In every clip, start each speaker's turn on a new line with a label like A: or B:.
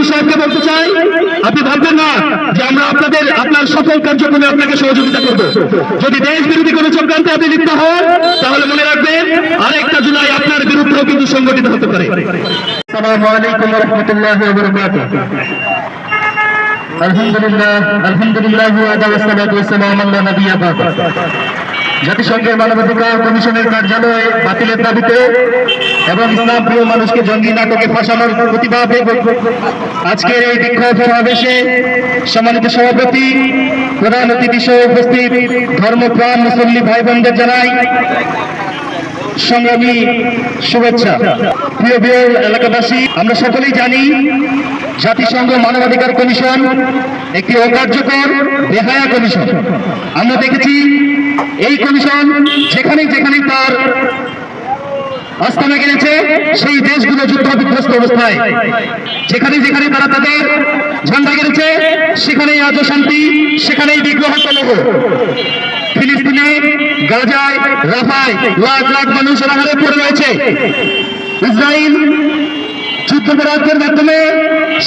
A: ইউনুস সাহেবকে বলতে চাই, আপনি ভাববেন না যে আমরা আপনাদের, আপনার সকল কার্যক্রমে আপনাকে সহযোগিতা করব। যদি দেশ বিরোধী কোনো চক্রান্তে আপনি লিপ্ত হন, তাহলে মনে রাখবেন আরেকটা জুলাই আপনার বিরুদ্ধেও কিন্তু সংগঠিত হতে পারে। আলহামদুলিল্লাহ আলহামদুলিল্লাহ ওয়াদালাতু ওয়াসসালামু আলা নাবিয়্যা বাদ। জাতিসংঘের মানবাধিকার কমিশনের কার্যালয়ে বাতিলের দাবিতে এবং ইসলাম প্রিয় মানুষকে জঙ্গি নাটকে ফাঁসানোর প্রতিবাদে আজকের এই বিক্ষোভ সমাবেশে সম্মানিত সভাপতি, প্রধান অতিথি সহ উপস্থিত ধর্মপ্রাণ মুসল্লি ভাই বোনদের জানাই সংগ্রামী শুভেচ্ছা। প্রিয় প্রিয় এলাকাবাসী, আমরা সকলেই জানি জাতিসংঘ মানবাধিকার কমিশন একটি অকার্যকর বেহায়া কমিশন। আমরা দেখেছি এই কমিশন যেখানে যেখানে তার আস্থানা গেড়েছে, সেই দেশগুলো যুদ্ধ বিধ্বস্ত অবস্থায়। যেখানে যেখানে তারা তাদের ঝান্ডা গেড়েছে, সেখানেই আজ শান্তি, সেখানেই বিগ্রহ ফিলিস্তিনে গাজায় রাফায় লাখ লাখ মানুষ অনাহারে পড়ে রয়েছে। ইসরায়েল যুদ্ধপরাধের মাধ্যমে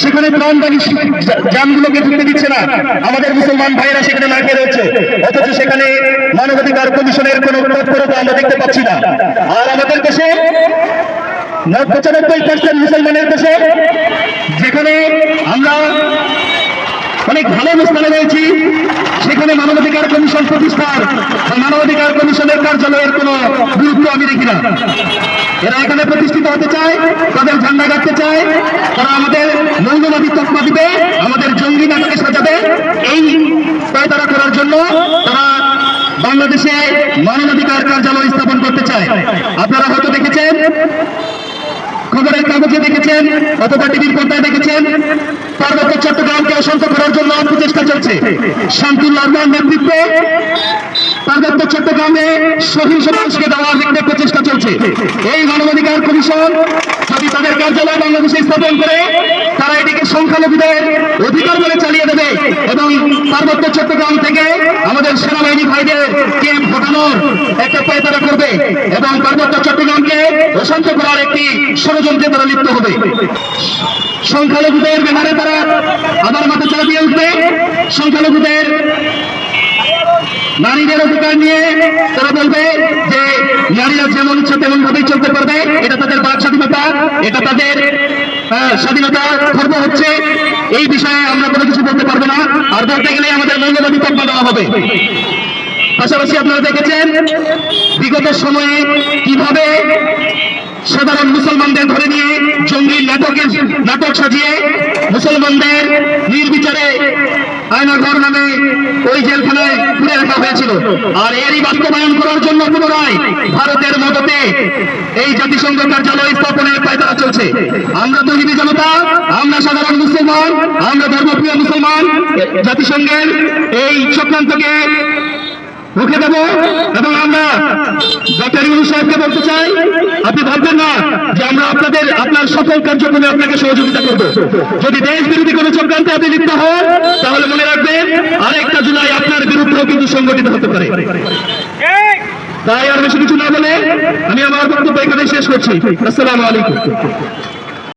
A: সেখানে প্রাণদায়ী যানগুলোকে ঢুকতে দিচ্ছে না। আমাদের মুসলমান ভাইয়েরা সেখানে খেয়ে রয়েছে। অথচ সেখানে মানবাধিকার কমিশনের কোনো তৎপরতা আমরা দেখতে পাচ্ছি না। আর আমাদের দেশে পঁচানব্বই পার্সেন্ট মুসলমানের দেশে যেখানে অনেক ভালো অবস্থানে রয়েছি। সেখানে মানবাধিকার কমিশন প্রতিষ্ঠার মানবাধিকার কমিশনের কার্যালয়ের কোনো গুরুত্ব আমি দেখি না। এরা এখানে প্রতিষ্ঠিত হতে চায়, তাদের ঝান্ডা গাড়তে চায়, তারা আমাদের মৌলবাদী তকমা দিবে আমাদের জঙ্গি নাটকে সাজাবে। এই তারা করার জন্য তারা বাংলাদেশে মানবাধিকার কার্যালয় স্থাপন করতে চায়। আপনারা হয়তো দেখেছেন খবরের কাগজে দেখেছেন, অথবা টিভির পর্দায় দেখেছেন। পার্বত্য চট্টগ্রামকে অশান্ত করার জন্য প্রচেষ্টা চলছে। শান্তুল্লাহ রহমান নেতৃত্বে, পার্বত্য চট্টগ্রামে সহিংস মানুষকে দেওয়ার একটা প্রচেষ্টা চলছে। এই মানবাধিকার কমিশন যদি তাদের কার্যালয় বাংলাদেশে স্থাপন করে, তারা এটিকে সংখ্যালঘুদের অধিকার বলে চালিয়ে দেবে এবং পার্বত্য চট্টগ্রাম থেকে আমাদের সেনাবাহিনী ভাইদের কে ভোটানোর একটা পায়তারা করবে এবং পার্বত্য চট্টগ্রামকে অশান্ত করার একটি ষড়যন্ত্রে তারা লিপ্ত হবে। সংখ্যালঘুদের ব্যাপারে তারা আবার মাথা চালা দিয়ে উঠবে। সংখ্যালঘুদের নারীদের অধিকার নিয়ে তারা বলবে যে, নারীরা যেমন ইচ্ছা তেমন ভাবেই চলতে পারবে। এটা তাদের বাক স্বাধীনতা, এটা তাদের স্বাধীনতা ধর্ম হচ্ছে। এই বিষয়ে আমরা কোনো কিছু বলতে পারব না। আর বলতে গেলে আমাদের মৌলবাদী তকমা দেওয়া হবে। পাশাপাশি আপনারা দেখেছেন, বিগত সময়ে কীভাবে সাধারণ মুসলমানদের ধরে নিয়ে জঙ্গি নাটকের নাটক সাজিয়ে মুসলমানদের নির্বিচারে আয়নাঘর নামে ওই জেলখানায় পুড়ে রাখা হয়েছিল। আর এরই বাস্তবায়ন করার জন্য পুনরায় ভারতের মদতে এই জাতিসংঘ কার্যালয় স্থাপনের পায়তারা চলছে। আমরা তহিদি জনতা, আমরা সাধারণ মুসলমান, আমরা ধর্মপ্রিয় মুসলমান, জাতিসংঘের এই চক্রান্তকে রুখে দেবো এবং আমরা ডক্টর ইউনুস সাহেবকে বলতে চাই, আপনি ভাববেন না যে আমরা আপনার সকল কার্যক্রমে আপনাকে সহযোগিতা করব। যদি দেশ বিরোধী কোনো চক্রান্তে আপনি লিপ্ত হন, তাহলে মনে রাখবেন, আরেকটা জুলাই আপনার বিরুদ্ধেও কিন্তু সংগঠিত হতে পারে। তাই আর বেশি কিছু না বলে আমি আমার বক্তব্য এখানে শেষ করছি। আসসালামু আলাইকুম।